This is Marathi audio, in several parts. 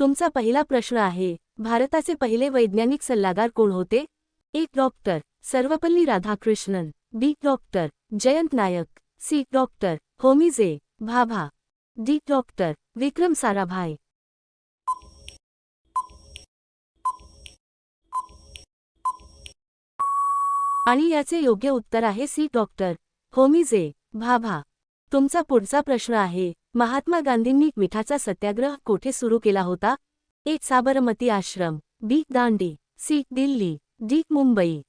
तुमचा पहिला प्रश्न आहे भारताचे पहिले वैज्ञानिक सल्लागार कोण होते? एक doctor. Sarvepalli Radhakrishnan. B. Doctor. Jayant Nayak. C. Doctor. Homi J Bhabha. D. Doctor. Vikram Sarabhai. आणि याचे योग्य उत्तर आहे सी. डॉक्टर. होमीजे भाभा. तुमचा पुढचा प्रश्न आहे महात्मा गांधींनी मिठाचा सत्याग्रह कोठे सुरू केला होता? एक Sabarmati ashram B. Dandi C. Delhi D. Mumbai.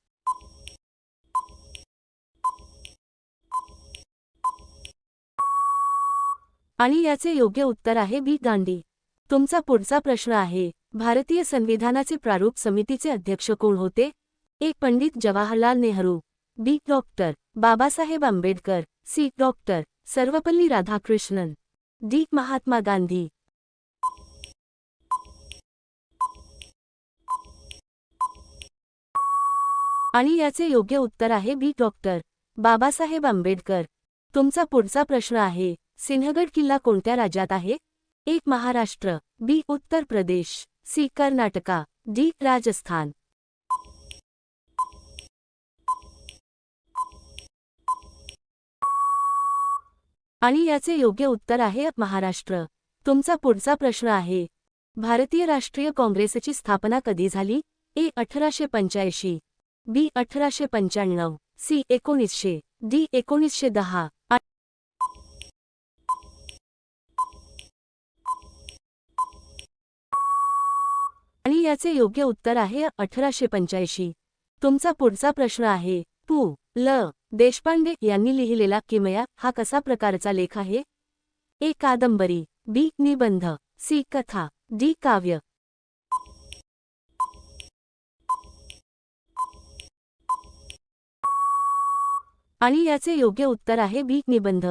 आणि याचे योग्य उत्तर आहे बी. दांडी. तुमचा पुढचा प्रश्न आहे भारतीय संविधानाचे प्रारूप समितीचे अध्यक्ष कोण होते? एक Pandit Jawaharlal Nehru B. Doctor. Babasaheb Ambedkar C. Doctor. Sarvepalli Radhakrishnan. D Mahatma Gandhi. आणि याचे योग्य उत्तर आहे बी डॉक्टर. बाबासाहेब आंबेडकर. तुमचा पुढचा प्रश्न आहे सिंहगड किल्ला कोणत्या राज्यात आहे? एक Maharashtra. B Uttar Pradesh. C Karnataka. D Rajasthan. आणि याचे योग्य उत्तर आहे महाराष्ट्र. तुमचा पुढचा प्रश्न आहे भारतीय राष्ट्रीय काँग्रेसची स्थापना कधी झाली? ए अठराशे पंच्याऐंशी बी अठराशे पंच्याण्णव सी एकोणीसशे डी एकोणीसशे दहा. आणि याचे योग्य उत्तर आहे अठराशे पंच्याऐंशी. तुमचा पुढचा प्रश्न आहे पू ल. देशपांडे यांनी लिहिलेला किमया हा कसा प्रकारचा लेख आहे? ए. कादंबरी. बी. निबंध. सी. कथा. डी. काव्य. आणि याचे योग्य उत्तर आहे बी. निबंध.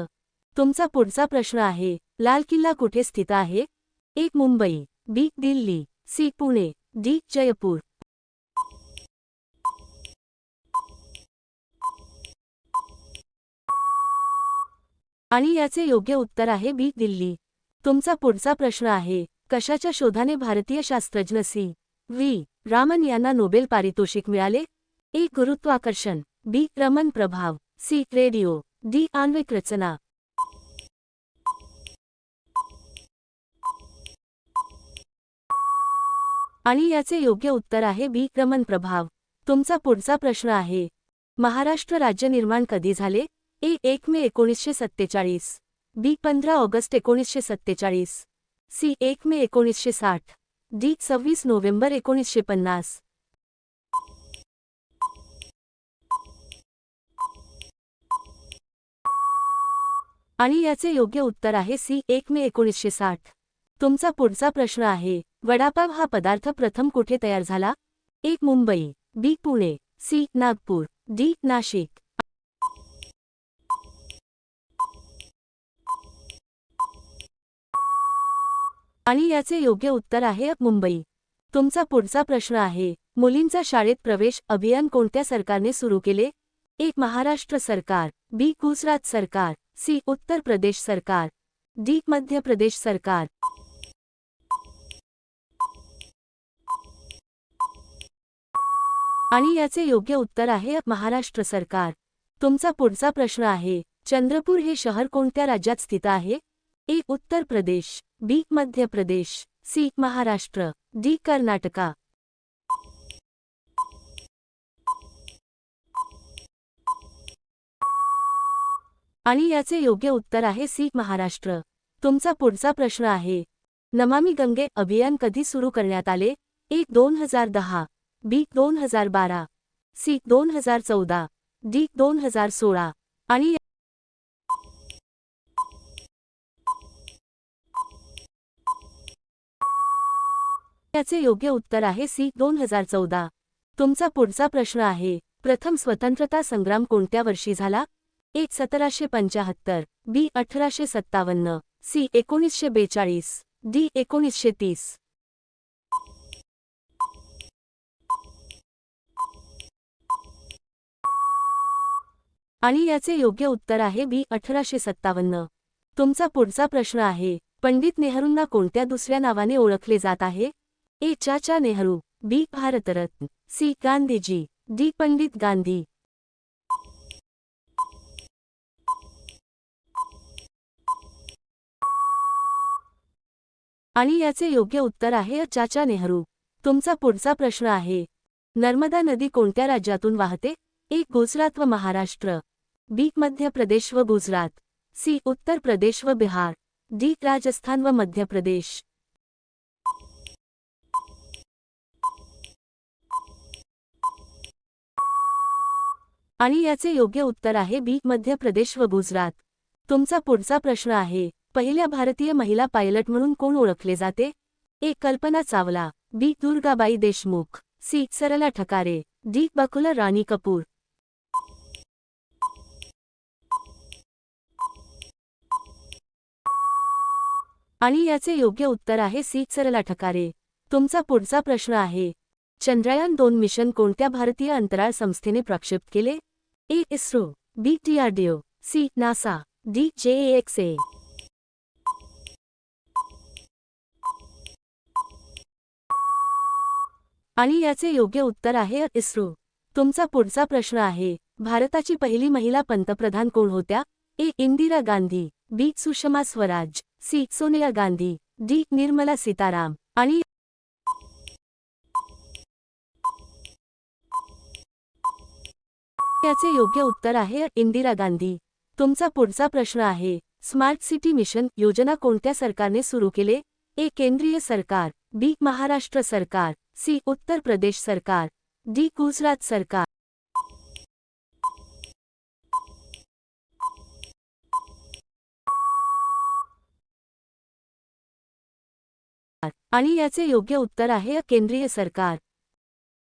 तुमचा पुढचा प्रश्न आहे लाल किल्ला कुठे स्थित आहे? एक Mumbai. B. Delhi. C. Pune. D. Jaipur. आणि याचे योग्य उत्तर आहे बी दिल्ली. तुमचा पुढचा प्रश्न आहे कशाच्या शोधाने भारतीय शास्त्रज्ञ सी. व्ही. रामन यांना नोबेल पारितोषिक मिळाले? ए. गुरुत्वाकर्षण बी. रमन प्रभाव सी. Radio D. आण्विक रचना. आणि याचे योग्य उत्तर आहे बी. रमन प्रभाव. तुमचा पुढचा प्रश्न आहे महाराष्ट्र राज्य निर्माण कधी झाले? ए एक मे एकोणीसशे सत्तेचाळीस. बी पंधरा ऑगस्ट एकोणीसशे सत्तेचाळीस. सी एक मे एकोणीसशे साठ. डी सव्वीस नोव्हेंबर एकोणीसशे पन्नास. आणि याचे योग्य उत्तर आहे सी एक मे एकोणीसशे साठ. तुमचा पुढचा प्रश्न आहे वडापाव हा पदार्थ प्रथम कुठे तयार झाला? एक Mumbai. B Pune. C Nagpur. D Nashik. आणि याचे योग्य उत्तर आहे मुंबई. तुमचा पुढचा प्रश्न आहे मुलींचा शाळेत प्रवेश अभियान कोणत्या सरकारने सुरू केले? एक महाराष्ट्र सरकार बी. गुजरात सरकार सी. उत्तर प्रदेश सरकार डी. मध्य प्रदेश सरकार. आणि याचे योग्य उत्तर आहे महाराष्ट्र सरकार. तुमचा पुढचा प्रश्न आहे चंद्रपूर हे शहर कोणत्या राज्यात स्थित आहे? ए. Uttar Pradesh. B Madhya Pradesh. C Maharashtra. D Karnataka. आणि याचे योग्य उत्तर आहे सी महाराष्ट्र. तुमचा पुढचा प्रश्न आहे. नमामी गंगे अभियान कधी सुरू करण्यात आले? एक दोन हजार दहा. बी दोन हजार बारा. सी दोन हजार चौदा. डी दोन हजार सोळा. आणि त्याचे योग्य उत्तर आहे सी दोन हजार चौदा. तुमचा पुढचा प्रश्न आहे प्रथम स्वतंत्रता संग्राम कोणत्या वर्षी झाला? एक सतराशे पंचाहत्तर बी अठराशे सत्तावन्न सी एकोणीसशे बेचाळीस डी एकोणीसशे तीस. आणि याचे योग्य उत्तर आहे बी अठराशे सत्तावन्न. तुमचा पुढचा प्रश्न आहे पंडित नेहरूंना कोणत्या दुसऱ्या नावाने ओळखले जात आहे? A Chacha Nehru B Bharat Ratna C Gandhiji D Pandit Gandhi. आणि याचे योग्य उत्तर आहे चाचा नेहरू. तुमचा पुढचा प्रश्न आहे नर्मदा नदी कोणत्या राज्यातून वाहते? ए गुजरात व महाराष्ट्र. बी मध्य प्रदेश व गुजरात. सी उत्तर प्रदेश व बिहार. डी राजस्थान व मध्य प्रदेश. आणि याचे योग्य उत्तर आहे बी मध्य प्रदेश व गुजरात. तुमचा पुढचा प्रश्न आहे पहिल्या भारतीय महिला पायलट म्हणून कोण ओळखले जाते? A Kalpana Chawla. B Durgabai Deshmukh. C Sarla Thakare. D Bakula Rani Kapoor. आणि याचे योग्य उत्तर आहे सी सरला ठकारे. तुमचा पुढचा प्रश्न आहे चंद्रयान दोन मिशन कोणत्या भारतीय अंतराळ संस्थेने प्रक्षेपित केले? A ISRO B DRDO C NASA D JXA आणि याचे योग्य उत्तर आहे इस्रो. तुमचा पुढचा प्रश्न आहे भारताची पहिली महिला पंतप्रधान कोण होत्या? A Indira Gandhi B Sushma Swaraj C Sonia Gandhi D Nirmala Sitaram आणि याचे योग्य उत्तर आहे इंदिरा गांधी. तुमचा पुढचा प्रश्न आहे स्मार्ट सिटी मिशन योजना कोणत्या सरकारने सुरू केले? ए. केंद्रीय सरकार बी. महाराष्ट्र सरकार सी. उत्तर प्रदेश सरकार डी. गुजरात सरकार. आणि याचे योग्य उत्तर आहे केंद्रीय सरकार.